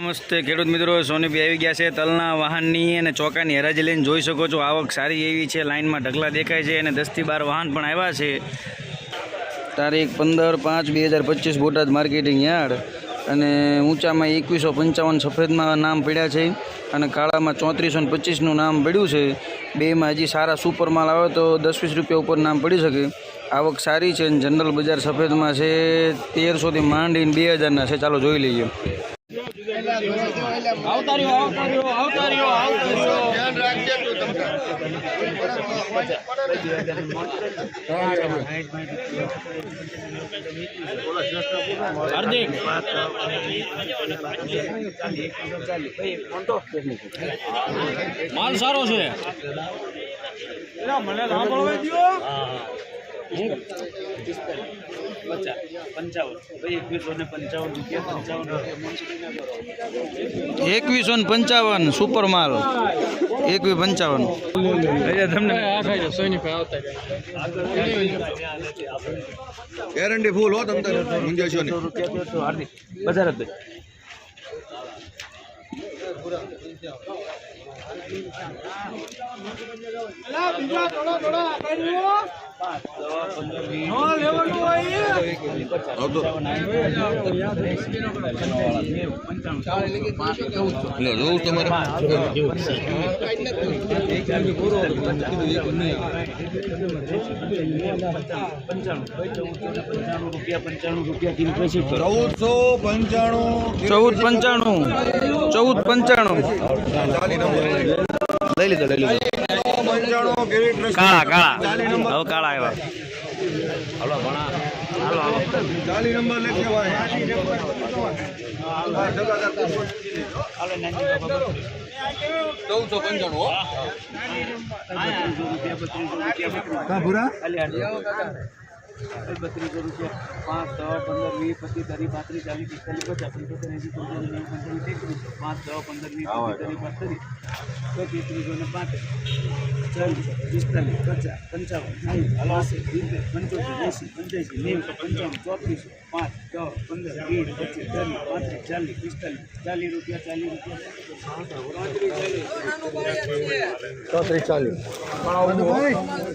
નમસ્તે ખેડૂત મિત્રો સોનીભાઈ આવી ગયા છે તલના વાહનની અને ચોકાની હરાજી લઈને જોઈ શકો છો. આવક સારી એવી છે, લાઇનમાં ઢગલા દેખાય છે અને દસથી બાર વાહન પણ આવ્યા છે. તારીખ પંદર પાંચ બે હજાર પચીસ બોટાદ માર્કેટિંગ યાર્ડ અને ઊંચામાં એકવીસો પંચાવન સફેદમાં નામ પડ્યા છે અને કાળામાં ચોત્રીસો ને પચીસનું નામ પડ્યું છે. બેમાં હજી સારા સુપર માલ આવે તો દસ વીસ રૂપિયા ઉપર નામ પડી શકે. આવક સારી છે અને જનરલ બજાર સફેદમાં છે. તેરસોથી માંડીને બે હજારના છે. ચાલો જોઈ લઈએ. હાર્દિક. માલ સારો છે મને સાંભળવા દ્યો એકવીસો ને પંચાવન સુપર માલ એકવી પંચાવન. એટલે તમને ગેરંટી ફૂલ હો તમને આવતો લે જોઉં તમારે ચૌદસો પંચાણું. ચૌદ પંચાણું. ચૌદ પંચાણું. લઈ લીધો લઈ લીધો. કાળા કાળા. હવે કાળા આવ્યા. હલો ભણા. હાલો હાલો. ચાલી નંબર લખી ભાઈ ચૌદસો પંચાણું ભૂરા બત્રીસો રૂપિયા પાંચ દસ પંદર વીસ પચીસ ત્રીસ પાંત્રીસ ચાલીસ પિસ્તાલીસ પચાસ પંચોતેર એંસી પંચાણું નેવું પંચાણું તેત્રીસ પાંચ દસ પંદર વીસ પચીસ ત્રીસ પાંત્રીસ પચીસ ત્રીસો ને પાંત્રીસ ચાલીસ પિસ્તાલીસ પચાસ પંચાવન સાઠ અલાસી સિત્તેર પંચોતેર એંસી પંચ્યાસી નેવું પંચાવન ચોત્રીસો પાંચ દસ પંદર વીસ પચીસ ત્રીસ પાંત્રીસ ચાલીસ પિસ્તાલીસ ચાલીસ રૂપિયા ચાલીસ રૂપિયા ચોત્રીસો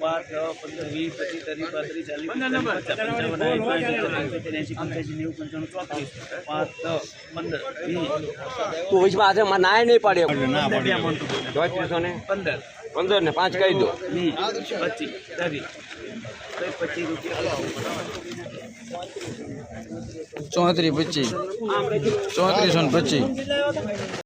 પાંચ દસ પંદર વીસ પચીસ ત્રીસ પાંત્રીસ ચાલીસ પચાસ પંચાવન સાઠ પંચોતેર એંસી પંચ્યાસી નેવું પંચાણું ચોત્રીસ પાંચ દસ પંદર તું વિશ્વાસ છે મને નાય નહીં પડ્યા ચોત્રીસો ને પંદર. પંદર ને પાંચ કહી દો. પચીસ ત્રીસ પચીસ રૂપિયા ચોત્રીસ પચીસ. ચોત્રીસો ને પચીસ.